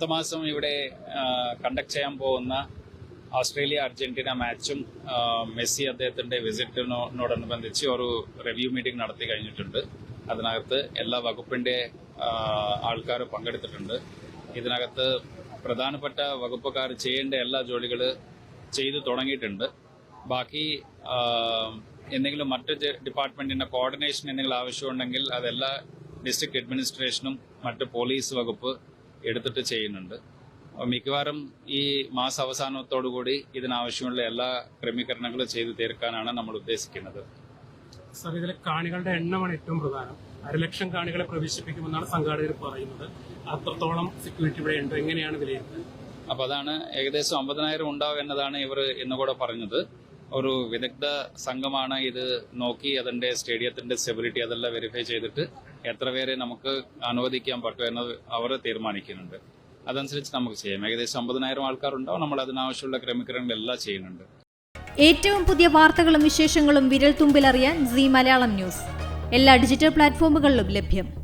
അടുത്ത മാസം ഇവിടെ കണ്ടക്ട് ചെയ്യാൻ പോകുന്ന ഓസ്ട്രേലിയ അർജന്റീന മാച്ചും മെസ്സി അദ്ദേഹത്തിന്റെ വിസിറ്റിനോടനുബന്ധിച്ച് ഒരു റിവ്യൂ മീറ്റിംഗ് നടത്തി കഴിഞ്ഞിട്ടുണ്ട്. അതിനകത്ത് എല്ലാ വകുപ്പിന്റെ ആൾക്കാർ പങ്കെടുത്തിട്ടുണ്ട്. ഇതിനകത്ത് പ്രധാനപ്പെട്ട വകുപ്പുകാർ ചെയ്യേണ്ട എല്ലാ ജോലികൾ ചെയ്തു തുടങ്ങിയിട്ടുണ്ട്. ബാക്കി എന്തെങ്കിലും മറ്റ് ഡിപ്പാർട്ട്മെന്റിന്റെ കോർഡിനേഷൻ എന്തെങ്കിലും ആവശ്യമുണ്ടെങ്കിൽ അതെല്ലാ ഡിസ്ട്രിക്ട് അഡ്മിനിസ്ട്രേഷനും മറ്റ് പോലീസ് വകുപ്പ് എടുത്തിട്ട് ചെയ്യുന്നുണ്ട്. മിക്കവാറും ഈ മാസ അവസാനത്തോടുകൂടി ഇതിനാവശ്യമുള്ള എല്ലാ ക്രമീകരണങ്ങളും ചെയ്തു തീർക്കാനാണ് നമ്മൾ ഉദ്ദേശിക്കുന്നത്. സർ ഇതിലെ കാണികളുടെ എണ്ണമാണ് ഏറ്റവും പ്രധാനം. അരലക്ഷം കാണികളെ പ്രവേശിപ്പിക്കുമെന്നാണ് സംഘാടകർ പറയുന്നത്. അത്രത്തോളം സെക്യൂരിറ്റി ഇവിടെ ഉണ്ട്. എങ്ങനെയാണ് വിലയിരുത്തുന്നത് അപ്പൊ അതാണ് ഏകദേശം അമ്പതിനായിരം ഉണ്ടാവും എന്നതാണ് ഇവർ ഇന്നുകൂടെ പറഞ്ഞത്. ഒരു വിദഗ്ധ സംഘമാണ് ഇത് നോക്കി അതിന്റെ സ്റ്റേഡിയത്തിന്റെ സ്റ്റെബിലിറ്റി അതെല്ലാം വെരിഫൈ ചെയ്തിട്ട് എത്ര പേരെ നമുക്ക് അനുവദിക്കാൻ പറ്റും എന്നത് അവർ തീരുമാനിക്കുന്നുണ്ട്. അതനുസരിച്ച് നമുക്ക് ചെയ്യാം. ഏകദേശം അമ്പതിനായിരം ആൾക്കാരുണ്ടാവും. നമ്മൾ അതിനാവശ്യമുള്ള ക്രമീകരണങ്ങളെല്ലാം ചെയ്യുന്നുണ്ട്. ഏറ്റവും പുതിയ വാർത്തകളും വിശേഷങ്ങളും വിരൽ തുമ്പിലറിയാൻ സി മലയാളം ന്യൂസ്. എല്ലാ ഡിജിറ്റൽ പ്ലാറ്റ്ഫോമുകളിലും ലഭ്യം.